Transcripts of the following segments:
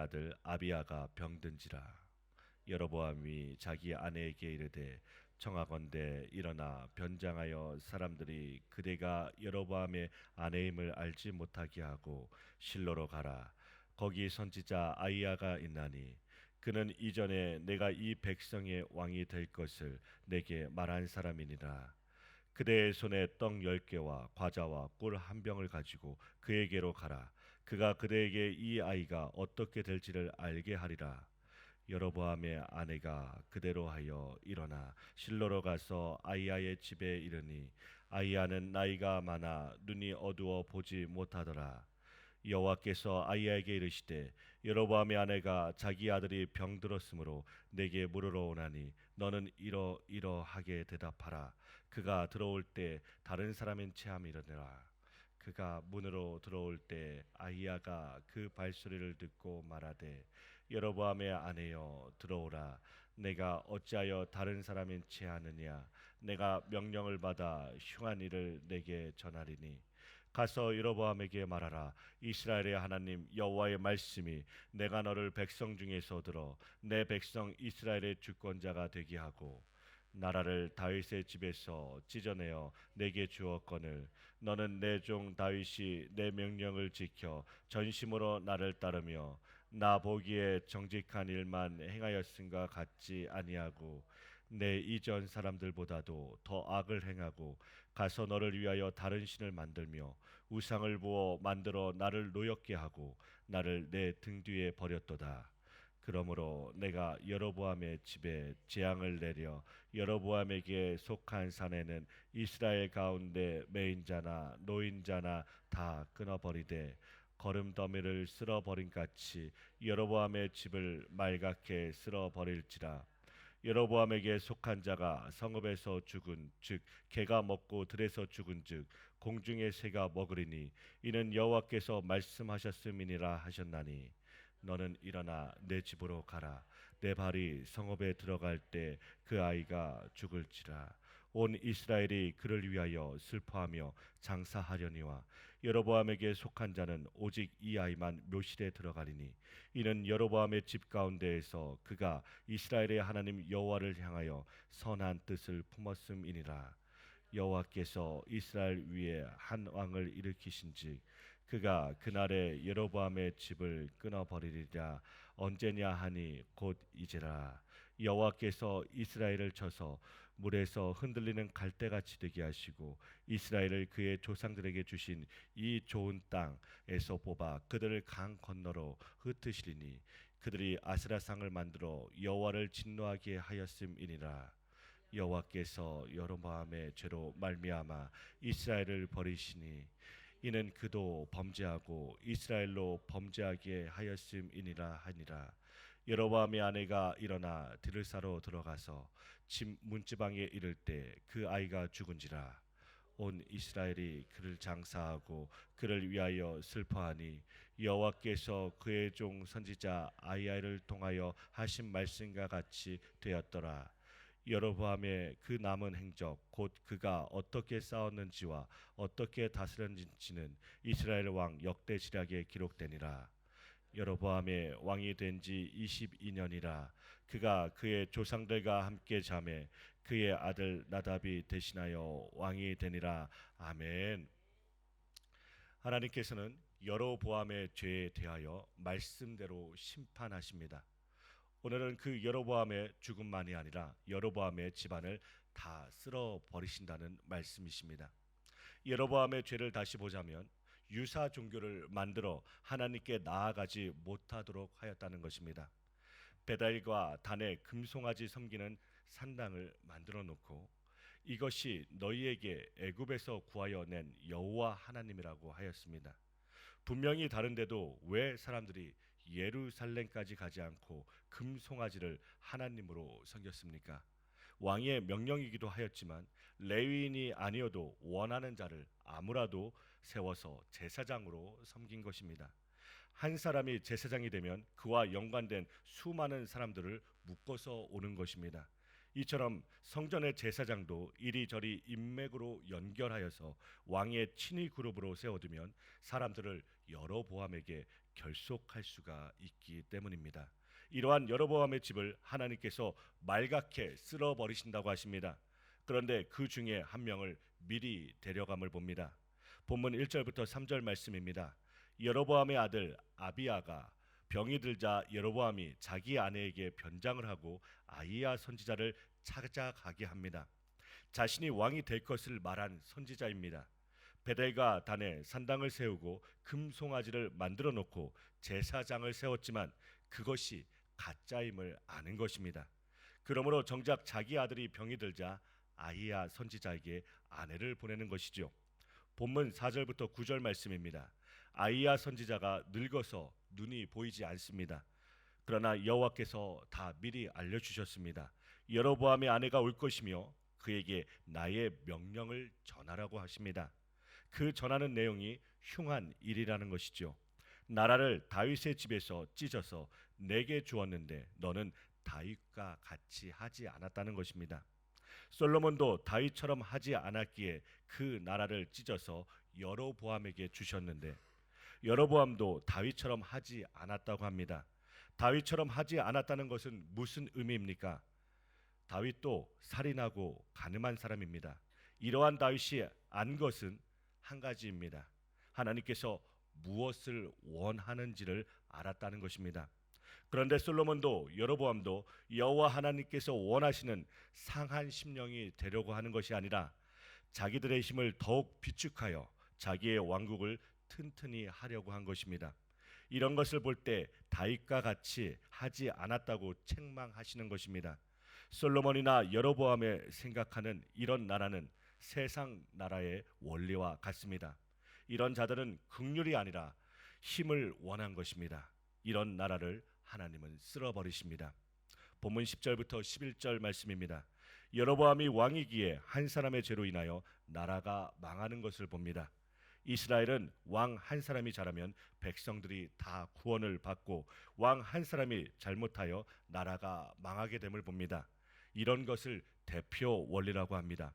아들 아비야가 병든지라 여로보암이 자기 아내에게 이르되 청하건대 일어나 변장하여 사람들이 그대가 여로보암의 아내임을 알지 못하게 하고 실로로 가라 거기 선지자 아이야가 있나니 그는 이전에 내가 이 백성의 왕이 될 것을 내게 말한 사람이니라 그대의 손에 떡 열 개와 과자와 꿀 한 병을 가지고 그에게로 가라. 그가 그대에게 이 아이가 어떻게 될지를 알게 하리라. 여로보암의 아내가 그대로 하여 일어나 실로로 가서 아이야의 집에 이르니 아이야는 나이가 많아 눈이 어두워 보지 못하더라. 여호와께서 아이야에게 이르시되 여로보암의 아내가 자기 아들이 병들었으므로 내게 물으러 오나니 너는 이러 이러하게 대답하라 그가 들어올 때 다른 사람인 체함이르니라 그가 문으로 들어올 때 아이야가 그 발소리를 듣고 말하되 여로보암의 아내여 들어오라. 내가 어찌하여 다른 사람인 체하느냐? 내가 명령을 받아 흉한 일을 내게 전하리니. 가서 여로보암에게 말하라. 이스라엘의 하나님 여호와의 말씀이 내가 너를 백성 중에서 들어 내 백성 이스라엘의 주권자가 되게 하고 나라를 다윗의 집에서 찢어내어 내게 주었거늘 너는 내 종 다윗이 내 명령을 지켜 전심으로 나를 따르며 나 보기에 정직한 일만 행하였음과 같지 아니하고 내 이전 사람들보다도 더 악을 행하고 가서 너를 위하여 다른 신을 만들며 우상을 부어 만들어 나를 노엽게 하고 나를 내 등 뒤에 버렸도다. 그러므로 내가 여로보암의 집에 재앙을 내려 여로보암에게 속한 산에는 이스라엘 가운데 매인자나 노인자나 다 끊어버리되 거름더미를 쓸어버린 같이 여로보암의 집을 말갛게 쓸어버릴지라. 여로보암에게 속한 자가 성읍에서 죽은 즉 개가 먹고 들에서 죽은 즉 공중의 새가 먹으리니 이는 여호와께서 말씀하셨음이니라 하셨나니 너는 일어나 내 집으로 가라. 내 발이 성읍에 들어갈 때 그 아이가 죽을지라. 온 이스라엘이 그를 위하여 슬퍼하며 장사하려니와 여로보암에게 속한 자는 오직 이 아이만 묘실에 들어가리니 이는 여로보암의 집 가운데에서 그가 이스라엘의 하나님 여호와를 향하여 선한 뜻을 품었음이니라. 여호와께서 이스라엘 위에 한 왕을 일으키신즉 그가 그날에 여로보암의 집을 끊어버리리라. 언제냐 하니 곧 이제라. 여호와께서 이스라엘을 쳐서 물에서 흔들리는 갈대같이 되게 하시고 이스라엘을 그의 조상들에게 주신 이 좋은 땅에서 뽑아 그들을 강 건너로 흩으시리니 그들이 아스라상을 만들어 여호와를 진노하게 하였음이니라. 여호와께서 여로보암의 죄로 말미암아 이스라엘을 버리시니 이는 그도 범죄하고 이스라엘로 범죄하게 하였음이니라 하니라. 여로보암의 아내가 일어나 들을 사러 들어가서 집 문지방에 이를 때 그 아이가 죽은지라. 온 이스라엘이 그를 장사하고 그를 위하여 슬퍼하니 여호와께서 그의 종 선지자 아이야를 통하여 하신 말씀과 같이 되었더라 여로보암의 그 남은 행적 곧 그가 어떻게 싸웠는지와 어떻게 다스렸는지는 이스라엘 왕 역대지략에 기록되니라. 여로보암의 왕이 된 지 22년이라 그가 그의 조상들과 함께 잠에 그의 아들 나답이 대신하여 왕이 되니라. 아멘. 하나님께서는 여로보암의 죄에 대하여 말씀대로 심판하십니다. 오늘은 그 여로보암의 죽음만이 아니라 여로보암의 집안을 다 쓸어 버리신다는 말씀이십니다. 여로보암의 죄를 다시 보자면 유사 종교를 만들어 하나님께 나아가지 못하도록 하였다는 것입니다. 베달과 단의 금송아지 섬기는 산당을 만들어 놓고 이것이 너희에게 애굽에서 구하여 낸 여호와 하나님이라고 하였습니다. 분명히 다른데도 왜 사람들이 예루살렘까지 가지 않고 금송아지를 하나님으로 섬겼습니까? 왕의 명령이기도 하였지만 레위인이 아니어도 원하는 자를 아무라도 세워서 제사장으로 섬긴 것입니다. 한 사람이 제사장이 되면 그와 연관된 수많은 사람들을 묶어서 오는 것입니다. 이처럼 성전의 제사장도 이리저리 인맥으로 연결하여서 왕의 친위 그룹으로 세워두면 사람들을 여로보암에게 결속할 수가 있기 때문입니다. 이러한 여로보암의 집을 하나님께서 말갛게 쓸어 버리신다고 하십니다. 그런데 그 중에 한 명을 미리 데려감을 봅니다. 본문 1절부터 3절 말씀입니다. 여로보암의 아들 아비아가 병이 들자 여로보암이 자기 아내에게 변장을 하고 아이야 선지자를 찾아가게 합니다. 자신이 왕이 될 것을 말한 선지자입니다. 베델과 단에 산당을 세우고 금송아지를 만들어 놓고 제사장을 세웠지만 그것이 가짜임을 아는 것입니다. 그러므로 정작 자기 아들이 병이 들자 아이야 선지자에게 아내를 보내는 것이죠. 본문 4절부터 9절 말씀입니다. 아이야 선지자가 늙어서 눈이 보이지 않습니다. 그러나 여호와께서 다 미리 알려 주셨습니다. 여로보암의 아내가 올 것이며 그에게 나의 명령을 전하라고 하십니다. 그 전하는 내용이 흉한 일이라는 것이죠. 나라를 다윗의 집에서 찢어서 내게 주었는데 너는 다윗과 같이 하지 않았다는 것입니다. 솔로몬도 다윗처럼 하지 않았기에 그 나라를 찢어서 여로보암에게 주셨는데 여로보암도 다윗처럼 하지 않았다고 합니다. 다윗처럼 하지 않았다는 것은 무슨 의미입니까? 다윗도 살인하고 가늠한 사람입니다. 이러한 다윗이 안 것은 한 가지입니다. 하나님께서 무엇을 원하는지를 알았다는 것입니다. 그런데 솔로몬도 여로보암도 여호와 하나님께서 원하시는 상한 심령이 되려고 하는 것이 아니라 자기들의 힘을 더욱 비축하여 자기의 왕국을 튼튼히 하려고 한 것입니다. 이런 것을 볼 때 다윗과 같이 하지 않았다고 책망하시는 것입니다. 솔로몬이나 여로보암의 생각하는 이런 나라는 세상 나라의 원리와 같습니다. 이런 자들은 극률이 아니라 힘을 원한 것입니다. 이런 나라를 하나님은 쓸어버리십니다. 본문 10절부터 11절 말씀입니다. 여로보암이 왕이기에 한 사람의 죄로 인하여 나라가 망하는 것을 봅니다. 이스라엘은 왕 한 사람이 잘하면 백성들이 다 구원을 받고 왕 한 사람이 잘못하여 나라가 망하게 됨을 봅니다. 이런 것을 대표 원리라고 합니다.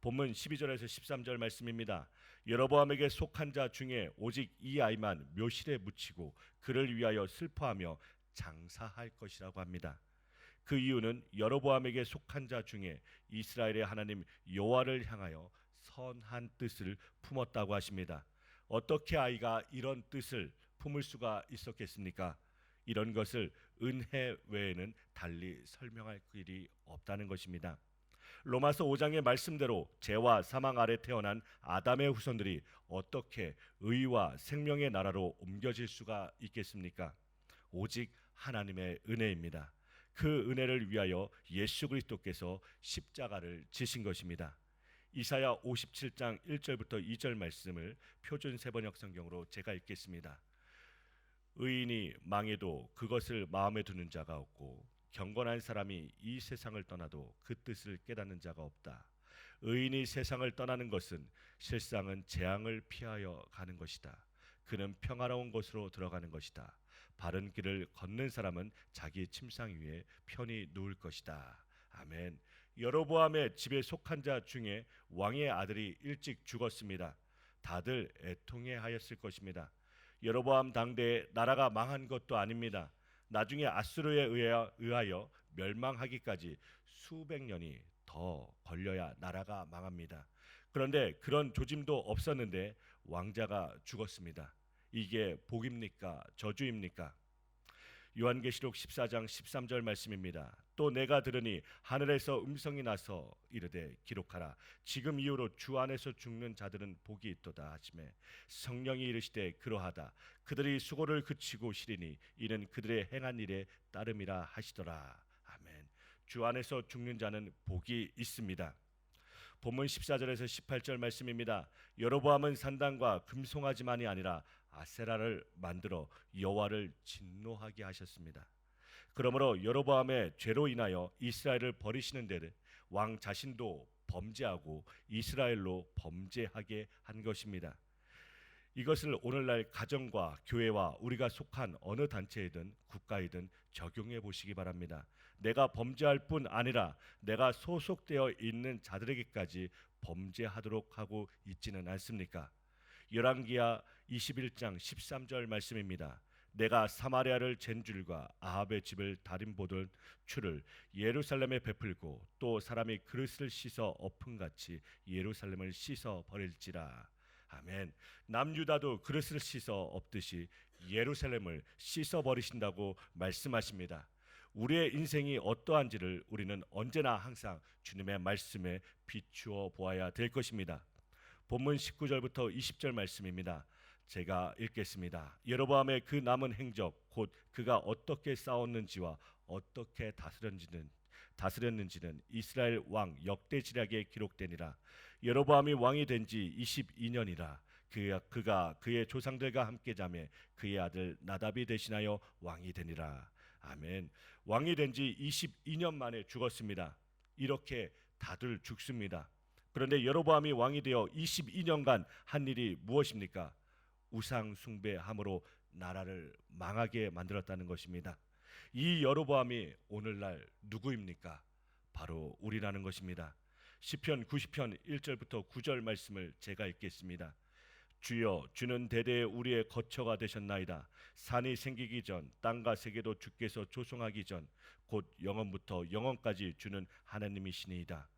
본문 12절에서 13절 말씀입니다. 여로보암에게 속한 자 중에 오직 이 아이만 묘실에 묻히고 그를 위하여 슬퍼하며 장사할 것이라고 합니다. 그 이유는 여로보암에게 속한 자 중에 이스라엘의 하나님 여호와를 향하여 선한 뜻을 품었다고 하십니다. 어떻게 아이가 이런 뜻을 품을 수가 있었겠습니까? 이런 것을 은혜 외에는 달리 설명할 길이 없다는 것입니다. 로마서 5장의 말씀대로 죄와 사망 아래 태어난 아담의 후손들이 어떻게 의와 생명의 나라로 옮겨질 수가 있겠습니까? 오직 하나님의 은혜입니다. 그 은혜를 위하여 예수 그리스도께서 십자가를 지신 것입니다. 이사야 57장 1절부터 2절 말씀을 표준 세번역 성경으로 제가 읽겠습니다. 의인이 망해도 그것을 마음에 두는 자가 없고 경건한 사람이 이 세상을 떠나도 그 뜻을 깨닫는 자가 없다. 의인이 세상을 떠나는 것은 실상은 재앙을 피하여 가는 것이다. 그는 평화로운 곳으로 들어가는 것이다. 바른 길을 걷는 사람은 자기 침상 위에 편히 누울 것이다. 아멘. 여로보암의 집에 속한 자 중에 왕의 아들이 일찍 죽었습니다. 다들 애통해 하였을 것입니다. 여로보암 당대에 나라가 망한 것도 아닙니다. 나중에 아수르에 의하여 멸망하기까지 수백 년이 더 걸려야 나라가 망합니다. 그런데 그런 조짐도 없었는데 왕자가 죽었습니다. 이게 복입니까? 저주입니까? 요한계시록 14장 13절 말씀입니다. 또 내가 들으니 하늘에서 음성이 나서 이르되 기록하라. 지금 이후로 주 안에서 죽는 자들은 복이 있도다 하심에 성령이 이르시되 그러하다. 그들이 수고를 그치고 시리니 이는 그들의 행한 일에 따름이라 하시더라. 아멘. 주 안에서 죽는 자는 복이 있습니다. 본문 14절에서 18절 말씀입니다. 여로보암은 산당과 금송아지만이 아니라 아세라를 만들어 여호와를 진노하게 하셨습니다. 그러므로 여로보암의 죄로 인하여 이스라엘을 버리시는 데를 왕 자신도 범죄하고 이스라엘로 범죄하게 한 것입니다. 이것을 오늘날 가정과 교회와 우리가 속한 어느 단체이든 국가이든 적용해 보시기 바랍니다. 내가 범죄할 뿐 아니라 내가 소속되어 있는 자들에게까지 범죄하도록 하고 있지는 않습니까? 열왕기하 21장 13절 말씀입니다. 내가 사마리아를 잰 줄과 아합의 집을 다림 보던 추를 예루살렘에 베풀고 또 사람이 그릇을 씻어 엎은 같이 예루살렘을 씻어 버릴지라. 아멘. 남유다도 그릇을 씻어 엎듯이 예루살렘을 씻어 버리신다고 말씀하십니다. 우리의 인생이 어떠한지를 우리는 언제나 항상 주님의 말씀에 비추어 보아야 될 것입니다. 본문 19절부터 20절 말씀입니다. 제가 읽겠습니다. 여로보암의 그 남은 행적 곧 그가 어떻게 싸웠는지와 어떻게 다스렸는지는 다스렸는지는 이스라엘 왕 역대지략에 기록되니라. 여로보암이 왕이 된 지 22년이라. 그가, 그가 그의 조상들과 함께 자매 그의 아들 나답이 대신하여 왕이 되니라. 아멘. 왕이 된 지 22년 만에 죽었습니다. 이렇게 다들 죽습니다. 그런데 여로보암이 왕이 되어 22년간 한 일이 무엇입니까? 우상 숭배함으로 나라를 망하게 만들었다는 것입니다. 이 여로보암이 오늘날 누구입니까? 바로 우리라는 것입니다. 시편 90편 1절부터 9절 말씀을 제가 읽겠습니다. 주여 주는 대대에 우리의 거처가 되셨나이다. 산이 생기기 전 땅과 세계도 주께서 조성하기 전 곧 영원부터 영원까지 주는 하나님이시니이다.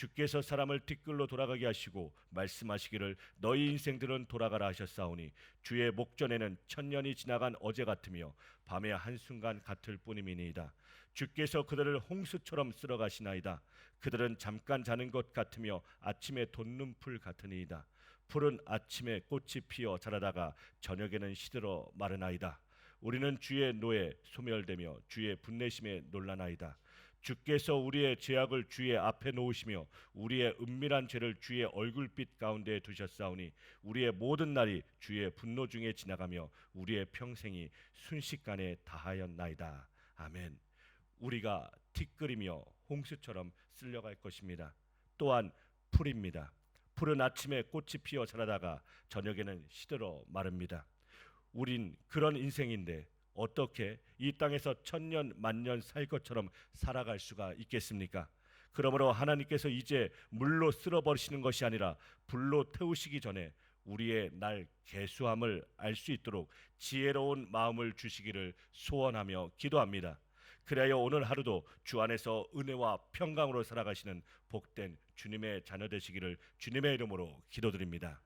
주께서 사람을 뒷글로 돌아가게 하시고 말씀하시기를 너희 인생들은 돌아가라 하셨사오니 주의 목전에는 천년이 지나간 어제 같으며 밤의 한순간 같을 뿐임이니이다. 주께서 그들을 홍수처럼 쓸어 가시나이다. 그들은 잠깐 자는 것 같으며 아침에 돋는 풀 같으니이다. 풀은 아침에 꽃이 피어 자라다가 저녁에는 시들어 마르나이다. 우리는 주의 노에 소멸되며 주의 분내심에 놀라나이다. 주께서 우리의 죄악을 주의 앞에 놓으시며 우리의 은밀한 죄를 주의 얼굴빛 가운데 두셨사오니 우리의 모든 날이 주의 분노 중에 지나가며 우리의 평생이 순식간에 다하였나이다. 아멘. 우리가 티끌이며 홍수처럼 쓸려갈 것입니다. 또한 풀입니다. 풀은 아침에 꽃이 피어 자라다가 저녁에는 시들어 마릅니다. 우린 그런 인생인데 어떻게 이 땅에서 천년 만년 살 것처럼 살아갈 수가 있겠습니까? 그러므로 하나님께서 이제 물로 쓸어 버리시는 것이 아니라 불로 태우시기 전에 우리의 날 개수함을 알 수 있도록 지혜로운 마음을 주시기를 소원하며 기도합니다. 그래야 오늘 하루도 주 안에서 은혜와 평강으로 살아가시는 복된 주님의 자녀 되시기를 주님의 이름으로 기도드립니다.